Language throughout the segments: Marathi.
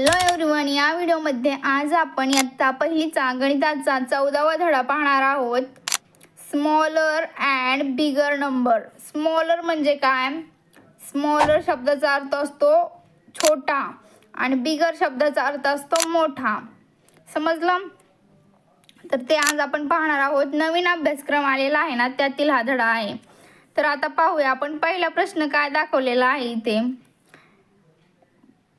हॅलो एव्हरीवन या व्हिडिओमध्ये आज आपण इयत्ता पहिलीचा गणिताचा चौदावा धडा पाहणार आहोत. Smaller and bigger number smaller म्हणजे काय? स्मॉलर शब्दाचा अर्थ असतो छोटा आणि बिगर शब्दाचा अर्थ असतो मोठा. समजलं? तर ते आज आपण पाहणार आहोत. नवीन अभ्यासक्रम आलेला आहे ना त्यातील हा धडा आहे. तर आता पाहूया आपण पहिला प्रश्न काय दाखवलेला आहे इथे?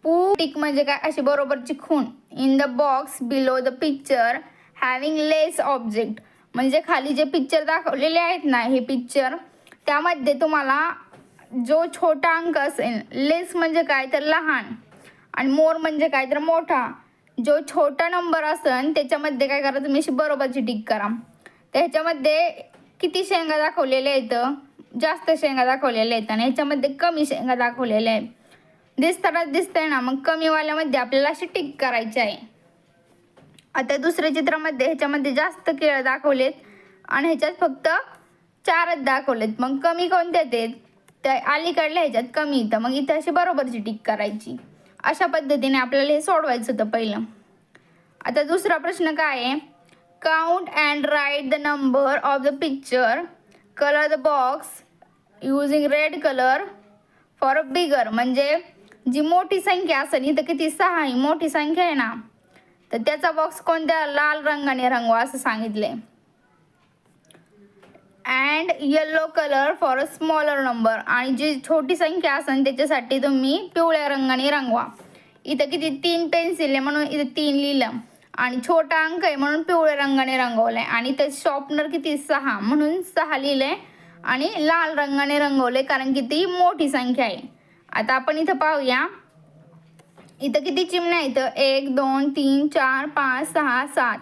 पू टिक म्हणजे काय? अशी बरोबरची खूण. In the box below the picture having less object म्हणजे खाली जे पिक्चर दाखवलेले आहेत ना हे पिक्चर त्यामध्ये तुम्हाला जो छोटा अंक असेल लेस म्हणजे काय तर लहान आणि मोर म्हणजे काय तर मोठा. जो छोटा नंबर असेल त्याच्यामध्ये काय करा तुम्ही अशी बरोबरची टिक करा. तर ह्याच्यामध्ये किती शेंगा दाखवलेल्या आहेत? जास्त शेंगा दाखवलेल्या आहेत आणि ह्याच्यामध्ये कमी शेंगा दाखवलेल्या आहेत. दिसतानाच दिसतंय ना. मग कमीवाल्यामध्ये आपल्याला अशी टिक करायची आहे. आता दुसऱ्या चित्रामध्ये ह्याच्यामध्ये जास्त केळं दाखवलेत आणि ह्याच्यात फक्त चारच दाखवलेत. मग कमी कोणते आहेत? त्या अलीकडल्या ह्याच्यात कमी इथं मग इथे अशी बरोबरची टिक करायची. अशा पद्धतीने आपल्याला हे सोडवायचं होतं पहिलं. आता दुसरा प्रश्न काय आहे? Count and write the number of the picture colour the box using red colour for a bigger म्हणजे जी मोठी संख्या असेल इथं किती? सहा ही मोठी संख्या आहे ना. तर त्याचा बॉक्स कोणत्या? लाल रंगाने रंगवा असं सांगितले and yellow colour for a smaller number आणि जी छोटी संख्या असेल त्याच्यासाठी तुम्ही पिवळ्या रंगाने रंगवा. इथं किती? तीन पेन्सिल आहे म्हणून इथं तीन लिहिलं. आणि छोटा अंक आहे म्हणून पिवळ्या रंगाने रंगवलंय. आणि ते शॉपनर किती? सहा. म्हणून सहा लिहिलंय. आणि लाल रंगाने रंगवले कारण की ती मोठी संख्या आहे. आता आपण इथं पाहूया. इथं किती चिमण्या इथं एक दोन तीन चार पाच सहा सात.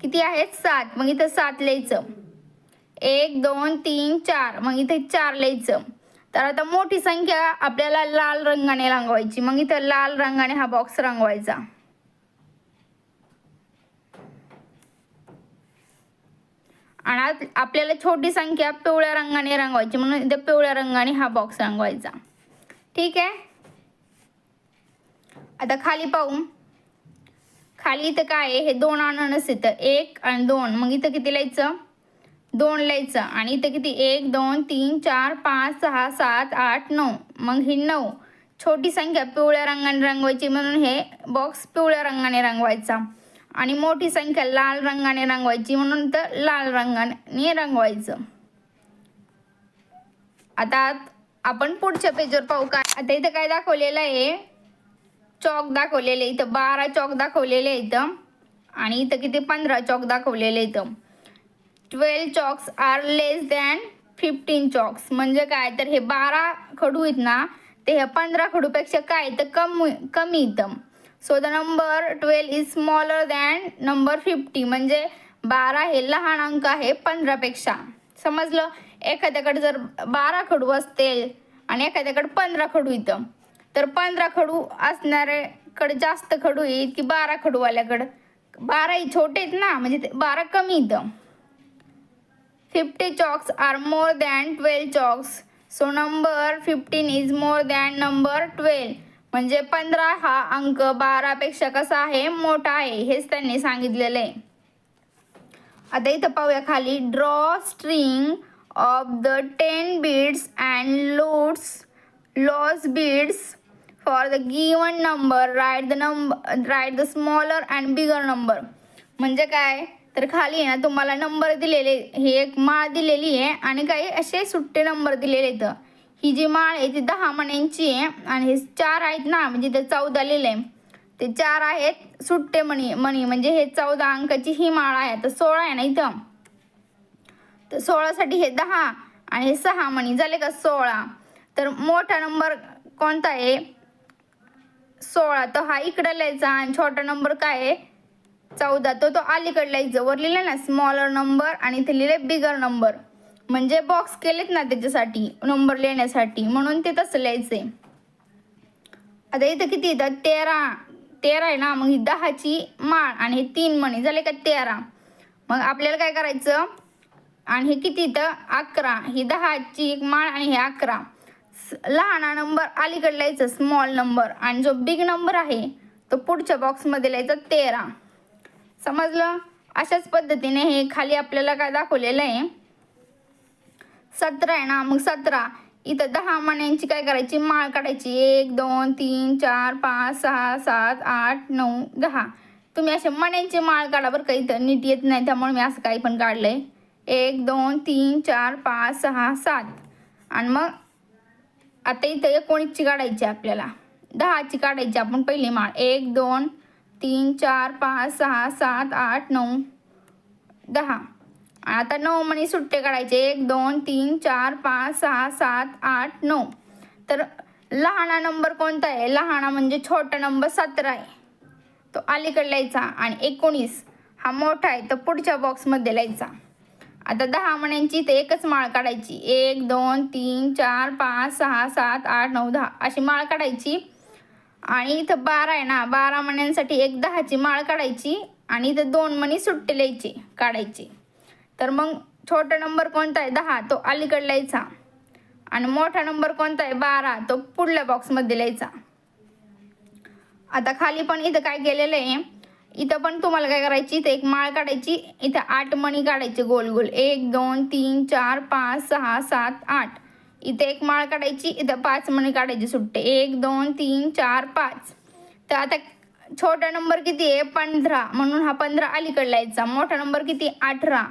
किती आहेत? सात. मग इथं सात लिहायचं. एक दोन तीन चार. मग इथे चार लिहायचं. तर आता मोठी संख्या आपल्याला लाल रंगाने रंगवायची. मग इथं लाल रंगाने हा बॉक्स रंगवायचा. आणि आपल्याला छोटी संख्या पिवळ्या रंगाने रंगवायची. म्हणून इथे पिवळ्या रंगाने हा बॉक्स रंगवायचा. ठीक आहे. आता खाली पाहू. खाली इथं काय आहे? हे दोन अननस इथं. एक आणि दोन. मग इथं किती लिहायचं? दोन लिहायचं. आणि इथं किती? एक दोन तीन चार पाच सहा सात आठ नऊ. मग ही नऊ. छोटी संख्या पिवळ्या रंगाने रंगवायची म्हणून हे बॉक्स पिवळ्या रंगाने रंगवायचा. आणि मोठी संख्या लाल रंगाने रंगवायची म्हणून तर लाल रंगाने रंगवायचं. आता आपण पुढच्या पेजवर पाहू काय. आता इथं काय दाखवलेलं आहे? चॉक दाखवलेले इथं. बारा चॉक दाखवलेले इथं. आणि इथं किती? पंधरा चॉक दाखवलेले इथं. Twelve chalks are less than fifteen chalks. म्हणजे काय? तर हे बारा खडू आहेत ना ते ह्या पंधरा खडूपेक्षा काय? तर कमी कमी इथं. So the number twelve is smaller than number fifty म्हणजे बारा हे लहान अंक आहे पंधरापेक्षा. समजलं? एखाद्याकडे जर बारा खडू असतील आणि एखाद्याकडे पंधरा खडू इथं तर पंधरा खडू असणाऱ्याकडे जास्त खडू येईल की बारा खडूवाल्याकडं? बाराही छोटे आहेत ना म्हणजे ते बारा कमी इथं. Fifty chalks are more than twelve chalks so number fifteen is more than number twelve म्हणजे पंधरा हा अंक बारापेक्षा कसा आहे? मोठा आहे हेच त्यांनी सांगितलेलं आहे. आता इथं पाहूया खाली draw string of the ten beads and loads loss beads for the given number write the number write the smaller and bigger number म्हणजे काय? तर खाली आहे ना तुम्हाला नंबर दिलेले ही एक माळ दिलेली आहे आणि काही असे सुट्टे नंबर दिलेले आहेत. ही जी माळ आहे ती दहा मण्यांची आहे आणि हे चार आहेत ना म्हणजे ते चौदा लिहिले ते चार आहेत सुट्टे मणी मणी म्हणजे हे चौदा अंकाची ही माळ आहे. तर सोळा आहे ना इथं. तर सोळासाठी हे दहा आणि हे सहा मणी झाले का सोळा? तर मोठा नंबर कोणता आहे? सोळा. तर हा इकडं लिहायचा आणि छोटा नंबर काय आहे? चौदा. तो तो अलीकडे लिहायचं. वर लिहिलं ना स्मॉलर नंबर आणि इथे लिहिले बिगर नंबर म्हणजे बॉक्स केलेत ना त्याच्यासाठी नंबर लिहिण्यासाठी. म्हणून ते तसं लिहायचे आता इथं किती येतात? तेरा. तेरा आहे ना? मग ही दहाची माळ आणि हे तीन मणी झाले का तेरा? मग आपल्याला काय करायचं? आणि हे किती इथं? अकरा. ही दहाची एक माळ आणि हे अकरा. स- लहान नंबर. अलीकडे लिहायचं स्मॉल नंबर आणि जो बिग नंबर आहे तो पुढच्या बॉक्समध्ये लिहायचा तेरा. समजलं? अशाच पद्धतीने हे खाली आपल्याला काय दाखवलेलं आहे? सतरा आहे ना? मग सतरा. इथं दहा मण्यांची काय करायची? माळ काढायची. एक दोन तीन चार पाच सहा सात आठ नऊ दहा. तुम्ही असे मण्यांची माळ काढा बरं का. इथं नीट येत नाही त्यामुळे मी असं काही पण काढलंय. एक दोन तीन चार पाच सहा सात. आणि मग आता इथं एकोणीसची काढायची आपल्याला. दहाची काढायची. आपण पहिली माळ. एक दोन तीन चार पाच सहा सात आठ नऊ दहा. आता नऊ म्हणे सुट्टे काढायचे. एक दोन तीन चार पाच सहा सात आठ नऊ. तर लहाना नंबर कोणता आहे? लहाना म्हणजे छोटा नंबर सतरा आहे. तो अलीकडे लिहायचा आणि एकोणीस हा मोठा आहे. तर पुढच्या बॉक्समध्ये लिहायचा. आता दहा मण्यांची इथे एकच माळ काढायची. एक दोन तीन चार पाच सहा सात आठ नऊ दहा अशी माळ काढायची. आणि इथं बारा आहे ना बारा मण्यांसाठी एक दहाची माळ काढायची आणि इथं दोन मणी सुट्टे लिहायचे काढायचे. तर मग छोटा नंबर कोणता आहे? दहा तो अलीकडे लिहायचा. आणि मोठा नंबर कोणता आहे? बारा तो पुढल्या बॉक्समध्ये लिहायचा. आता खाली पण इथं काय केलेलं आहे? इथं पण तुम्हाला काय करायची इथं एक माळ काढायची इथं आठ मणी काढायचे गोल गोल. एक दोन तीन चार पाच सहा सात आठ. इथे एक माळ काढायची इथं पाच मणी काढायचे सुट्टे. एक दोन तीन चार पाच. तर आता छोटा नंबर किती आहे? पंधरा. म्हणून हा पंधरा अलीकडला यायचा मोठा नंबर किती? अठरा.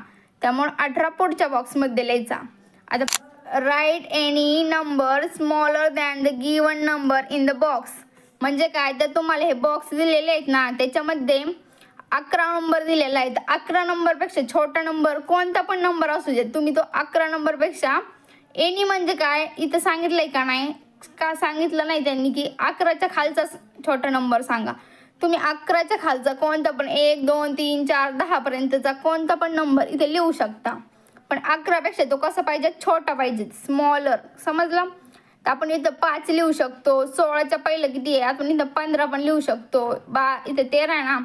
त्यामुळे अठरा पुढच्या बॉक्समध्ये लिहायचा. आता write any number smaller than the given number in the box म्हणजे काय? तर तुम्हाला हे बॉक्स दिलेले आहेत ना त्याच्यामध्ये अकरा नंबर दिलेला आहे तर अकरा नंबरपेक्षा छोटा नंबर कोणता पण नंबर असू दे तुम्ही तो अकरा नंबरपेक्षा एनी म्हणजे काय इथं सांगितलंय का नाही? का सांगितलं नाही त्यांनी की अकराच्या खालचा छोटा नंबर सांगा. तुम्ही अकराच्या खालचा कोणता पण एक दोन तीन चार दहा पर्यंतचा कोणता पण नंबर इथे लिहू शकता. पण अकरापेक्षा तो कसा पाहिजे? छोटा पाहिजे स्मॉलर समजलं? आपण इथं पाच लिहू शकतो सोळाच्या पहिलं किती आहे? आपण इथं पंधरा पण लिहू शकतो. बा इथं तेरा आहे ना?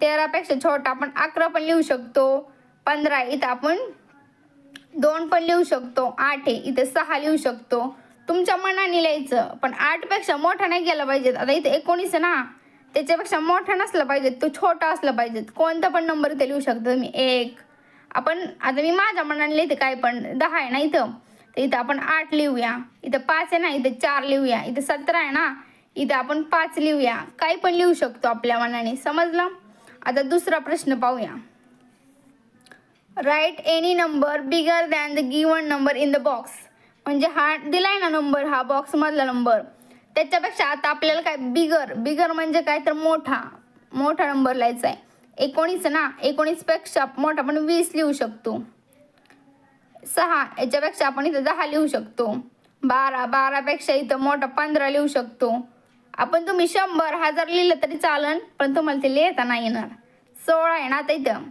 तेरापेक्षा छोटा आपण अकरा पण लिहू शकतो. पंधरा इथं आपण दोन पण लिहू शकतो. आठ आहे इथं सहा लिहू शकतो. तुमच्या मनाने लिहायचं पण आठपेक्षा मोठा नाही गेला पाहिजेत. आता इथे एकोणीस आहे ना? त्याच्यापेक्षा मोठा नसला पाहिजे तो छोटा असला पाहिजे कोणता पण नंबर इथे लिहू शकतो तुम्ही. एक. आपण आता मी माझ्या मनाने लिहिते काय पण. दहा आहे ना इथं? तर इथं आपण आठ लिहूया. इथं पाच आहे ना इथं चार लिहूया. इथं सतरा आहे ना इथं आपण पाच लिहूया. काही पण लिहू शकतो आपल्या मनाने. समजलं? आता दुसरा प्रश्न पाहूया. Write any number bigger than the given number in the box म्हणजे हा दिलाय ना नंबर हा बॉक्समधला नंबर त्याच्यापेक्षा आता आपल्याला काय बिगर बिगर म्हणजे काय तर मोठा मोठा नंबर लिहायचा आहे. एकोणीस ना एकोणीसपेक्षा मोठा आपण वीस लिहू शकतो. सहा याच्यापेक्षा आपण इथं दहा लिहू शकतो. बारा बारापेक्षा इथं मोठा पंधरा लिहू शकतो. आपण तुम्ही शंभर हजार लिहिलं तरी चालन पण तुम्हाला ते लिहिता नाही येणार. सोळा आहे ना आता इथं.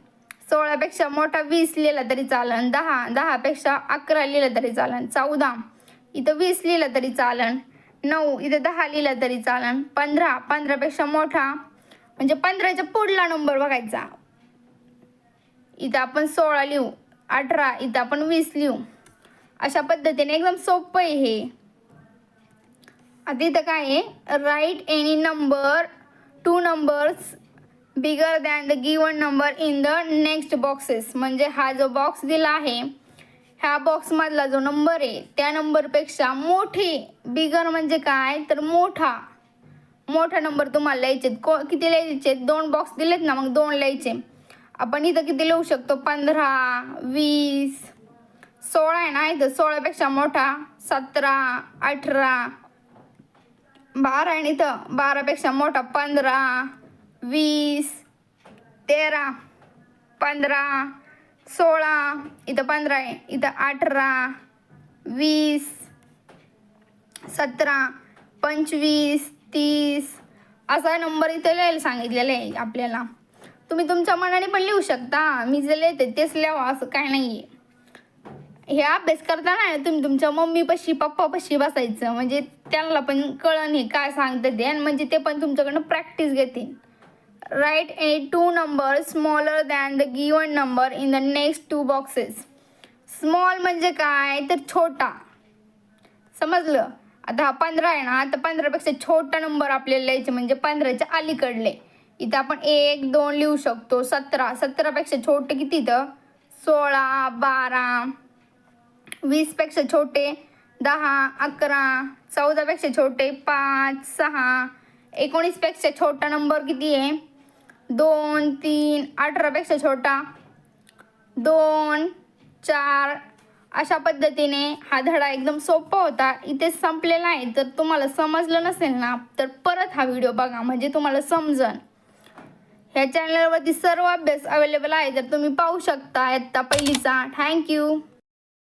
सोळापेक्षा मोठा वीस लिहिला तरी चालन दहा दहापेक्षा अकरा लिहिलं तरी चालन चौदा. इथं वीस लिहिलं तरी चालन नऊ इथं दहा लिहिलं तरी चालन पंधरा पंधरापेक्षा मोठा. म्हणजे पंधराच्या पुढला नंबर बघायचा. इथं आपण सोळा लिहू. अठरा इथं आपण वीस लिहू. अशा पद्धतीने एकदम सोपं आहे हे. आता इथं काय आहे? Write any number two numbers bigger than the given number in the next boxes म्हणजे हा जो बॉक्स दिला आहे ह्या बॉक्समधला जो नंबर आहे त्या नंबरपेक्षा मोठी बिगर म्हणजे काय? तर मोठा. मोठा नंबर तुम्हाला लिहायचे को किती लिहायचे दोन बॉक्स दिलेत ना मग दोन लिहायचे. आपण इथं किती लिहू शकतो? पंधरा वीस सोळा आहे ना इथं? सोळापेक्षा मोठा सतरा अठरा बारा आहे ना इथं? बारापेक्षा मोठा पंधरा वीस तेरा पंधरा सोळा इथं पंधरा आहे. इथं अठरा वीस सतरा पंचवीस तीस असा नंबर इथे लिहायला सांगितलेला आहे आपल्याला. तुम्ही तुमच्या मनाने पण लिहू शकता. मी जे लिहिते तेच लिहावं असं काय नाही आहे हे अभ्यास करताना तुम्ही तुमच्या मम्मीपाशी पप्पापाशी बसायचं. म्हणजे त्यांना पण कळण हे काय सांगते ते. आणि म्हणजे ते पण तुमच्याकडनं प्रॅक्टिस घेतील. Write a two number smaller than the given number in the next two boxes small म्हणजे काय? तर छोटा. समजलं? आता हा पंधरा आहे ना? आता पंधरापेक्षा छोटा नंबर आपल्याला लिहायचे. म्हणजे पंधराच्या अलीकडले. इथं आपण एक दोन लिहू शकतो. सतरा. सतरापेक्षा छोटे किती इथं? सोळा बारा वीसपेक्षा छोटे दहा अकरा चौदापेक्षा छोटे पाच सहा एकोणीसपेक्षा छोटा नंबर किती आहे? दोन तीन अठरापेक्षा छोटा. दोन चार. अशा पद्धतीने हा धडा एकदम सोपा होता. इथे संपलेला आहे. तर तुम्हाला समजलं नसेल ना तर परत हा व्हिडिओ बघा. म्हणजे तुम्हाला समजन. ह्या चॅनलवरती सर्व अभ्यास अवेलेबल आहे तर तुम्ही पाहू शकता आत्ता पहिलीचा थँक्यू